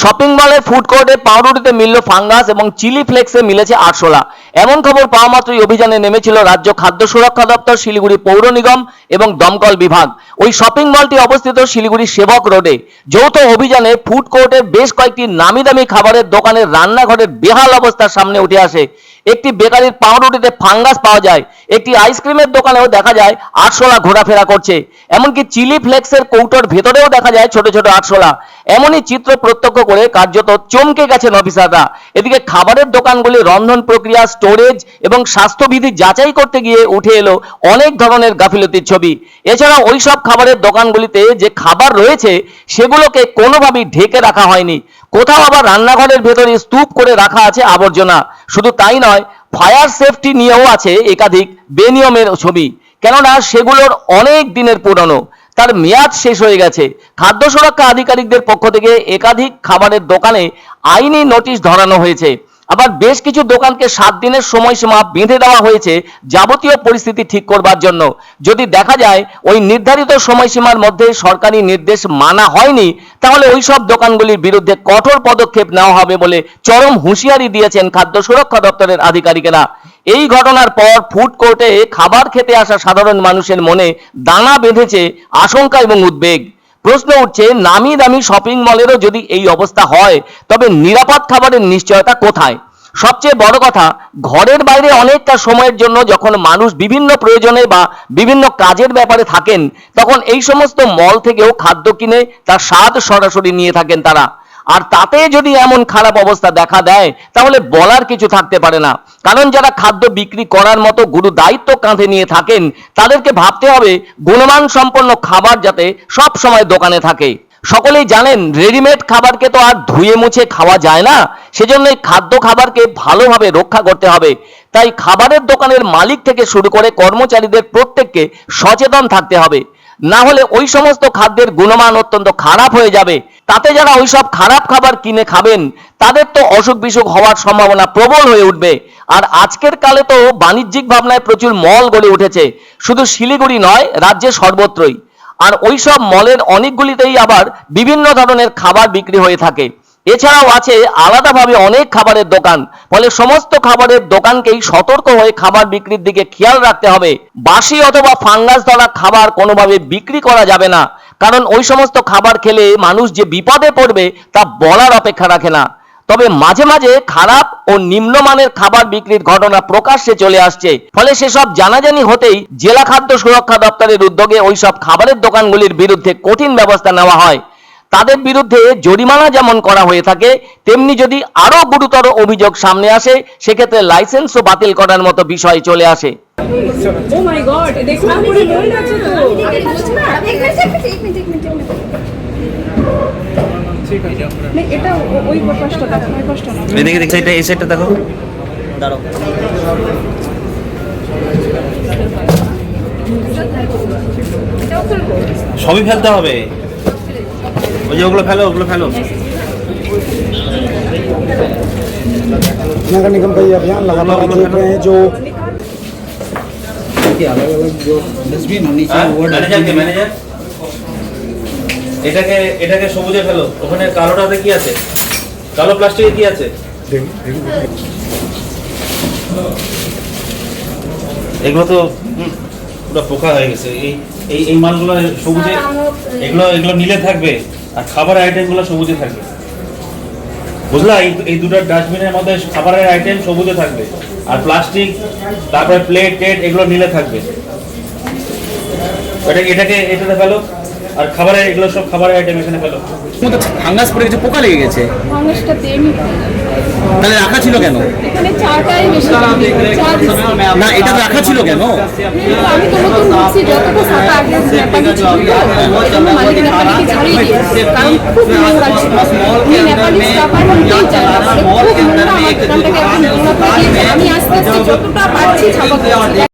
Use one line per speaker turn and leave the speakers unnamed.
Shopping মলের food কোর্টে পাউরুটিতে মিলল ফাঙ্গাস এবং চিলি ফ্লেক্সে মিলেছে আরশোলা। এমন খবর পাওয়া মাত্রই অভিযানে নেমেছিল রাজ্য খাদ্য সুরক্ষা দপ্তর, শিলিগুড়ি পৌর নিগম এবং দমকল বিভাগ। ওই শপিং মলটি অবস্থিত শিলিগুড়ি সেবক রোডে যৌথ অভিযানে ফুড কোর্টের বেশ কয়েকটি নামি দামি খাবারের দোকানের রান্নাঘরের বেহাল অবস্থার সামনে উঠে আসে। একটি বেকারির পাউরুটিতে ফাঙ্গাস পাওয়া যায়। একটি আইসক্রিমের দোকানেও দেখা যায় আরশোলা ঘোরাফেরা করছে। এমনকি চিলি ফ্লেক্সের কৌটোর ভেতরেও দেখা যায় ছোট ছোট আরশোলা এমনই চিত্র প্রত্যক্ষ করে কার্যত চমকে গেছেন অফিসাররা। এদিকে খাবারের দোকানগুলি রন্ধন প্রক্রিয়া স্টোরেজ এবং স্বাস্থ্যবিধি যাচাই করতে গিয়ে উঠে এলো অনেক ধরনের গাফিলতির ছবি। এছাড়া ওই সব খাবারের দোকানগুলিতে যে খাবার রয়েছে, সেগুলোকে কোনোভাবেই ঢেকে রাখা হয়নি। কোথাও আবার রান্নাঘরের ভেতরে স্তূপ করে রাখা আছে আবর্জনা। শুধু তাই নয় ফায়ার সেফটি নিয়েও আছে একাধিক বেনিয়মের ছবি। কেননা সেগুলোর অনেক দিনের পুরনো। তার মেয়াদ শেষ হয়ে গেছে। খাদ্য সুরক্ষা আধিকারিকদের পক্ষ থেকে একাধিক খাবারের দোকানে আইনি নোটিশ ধরানো হয়েছে। আবার বেশ কিছু দোকানকে সাত দিনের সময়সীমা বেঁধে দেওয়া হয়েছে যাবতীয় পরিস্থিতি ঠিক করবার জন্য। যদি দেখা যায় ওই নির্ধারিত সময়সীমার মধ্যে সরকারি নির্দেশ মানা হয়নি, তাহলে ওই সব দোকানগুলির বিরুদ্ধে কঠোর পদক্ষেপ নেওয়া হবে বলে চরম হুঁশিয়ারি দিয়েছেন খাদ্য সুরক্ষা দপ্তরের আধিকারিকেরা। এই ঘটনার পর ফুড কোর্টে খাবার খেতে আসা সাধারণ মানুষের মনে দানা বেঁধেছে আশঙ্কা এবং উদ্বেগ। প্রশ্ন উঠছে, নামি দামি শপিং মলেরও যদি এই অবস্থা হয়, তবে নিরাপদ খাবারের নিশ্চয়তা কোথায়? সবচেয়ে বড় কথা, ঘরের বাইরে অনেকটা সময়ের জন্য যখন মানুষ বিভিন্ন প্রয়োজনে বা বিভিন্ন কাজের ব্যাপারে থাকেন, তখন এই সমস্ত মল থেকেও খাদ্য কিনে তার স্বাদ সরাসরি নিয়ে থাকেন তারা। আর তাতে যদি এমন খারাপ অবস্থা দেখা দেয়, তাহলে বলার কিছু থাকতে পারে না। কারণ যারা খাদ্য বিক্রি করার মতো গুরু দায়িত্ব কাঁধে নিয়ে থাকেন, তাদেরকে ভাবতে হবে গুণমান সম্পন্ন খাবার যাতে সব সময় দোকানে থাকে। সকলেই জানেন রেডিমেড খাবারকে তো আর ধুয়ে মুছে খাওয়া যায় না। সেজন্যই খাদ্য খাবারকে ভালোভাবে রক্ষা করতে হবে। তাই খাবারের দোকানের মালিক থেকে শুরু করে কর্মচারীদের প্রত্যেককে সচেতন থাকতে হবে। না হলে ওই সমস্ত খাদ্যের গুণমান অত্যন্ত খারাপ হয়ে যাবে। তাতে যারা ওই সব খারাপ খাবার কিনে খাবেন, তাদের তো অসুখ বিসুখ হওয়ার সম্ভাবনা প্রবল হয়ে উঠবে। আর আজকের কালে তো বাণিজ্যিক ভাবনায় প্রচুর মল গড়ে উঠেছে। শুধু শিলিগুড়ি নয়, রাজ্যে সর্বত্রই। আর ওই সব মলের অনেকগুলিতেই আবার বিভিন্ন ধরনের খাবার বিক্রি হয়ে থাকে। এছাড়াও আছে আলাদাভাবে অনেক খাবারের দোকান। ফলে সমস্ত খাবারের দোকানকেই সতর্ক হয়ে খাবার বিক্রির দিকে খেয়াল রাখতে হবে। বাসি অথবা ফাঙ্গাস ধরা খাবার কোনোভাবে বিক্রি করা যাবে না। কারণ ওই সমস্ত খাবার খেলে মানুষ যে বিপদে পড়বে তা বলার অপেক্ষা রাখে না। তবে মাঝে মাঝে খারাপ ও নিম্নমানের খাবার বিক্রির ঘটনা প্রকাশ্যে চলে আসছে। ফলে সেসব জানাজানি হতেই জেলা খাদ্য সুরক্ষা দপ্তরের উদ্যোগে ওইসব খাবারের দোকানগুলির বিরুদ্ধে কঠিন ব্যবস্থা নেওয়া হয়। তাদের বিরুদ্ধে জরিমানা যেমন করা হয়ে থাকে তেমনি যদি আরও গুরুতর অভিযোগ সামনে আসে সেক্ষেত্রে লাইসেন্সও বাতিল করার মতো বিষয় চলে আসে।
দেখো
সবই ফেলতে হবে। ওই যে ওগুলো ফেলো ওগুলো ফেলো
नगर निगम का ये अभियान लगातार आप देख रहे हैं जो
कि अलग अलग जो डस्टबिन होनी चाहिए वो
ম্যানেজার কে
डस्टबिन
ম্যানেজার এটাকে এটাকে সবুজে ফেলো ওখানে কালোটাতে কি আছে কালো প্লাস্টিকে কি আছে এগুলো তো হুম, পুরো পোকা হয়ে গেছে এই এই এই মালগুলো সবুজে এগুলো এগুলো নীলে থাকবে আর খাবার আইটেমগুলো সবুজে থাকবে। বুঝলা? এই দুটো ডাস্টবিনের মধ্যে খাবারের আইটেম সবুজে থাকবে। আর প্লাস্টিক তারপরে প্লেট টেট, এগুলো নিলে থাকবে। এটা এটাকে এটাতে ফেলো। আর খাবারের এগুলো সব খাবারের আইটেম এখানে ফেলো
মধ্যে ফাঙ্গাস পড়ে গেছে পোকা লেগে গেছে।
ফাঙ্গাসটা তেমনি
তাহলে রাখা ছিল কেন?
এখানে চাটাই বেশি।
না এটা তো রাখা ছিল কেন?
আমি তো নতুন ঢুকছি যতটা সাথে আগে নেপালি ছিল তো মালিক নেপালিকে ছাড়িয়ে দিয়েছে। কারণ খুব নোংরা ছিল। উনি নেপালি স্টাফ আর নিতেই চায়। না খুব নোংরা আমার দোকানটাকে একদম নোংরা করে দিয়েছে। আমি আস্তে আস্তে যতটা পারছি ছাপাতে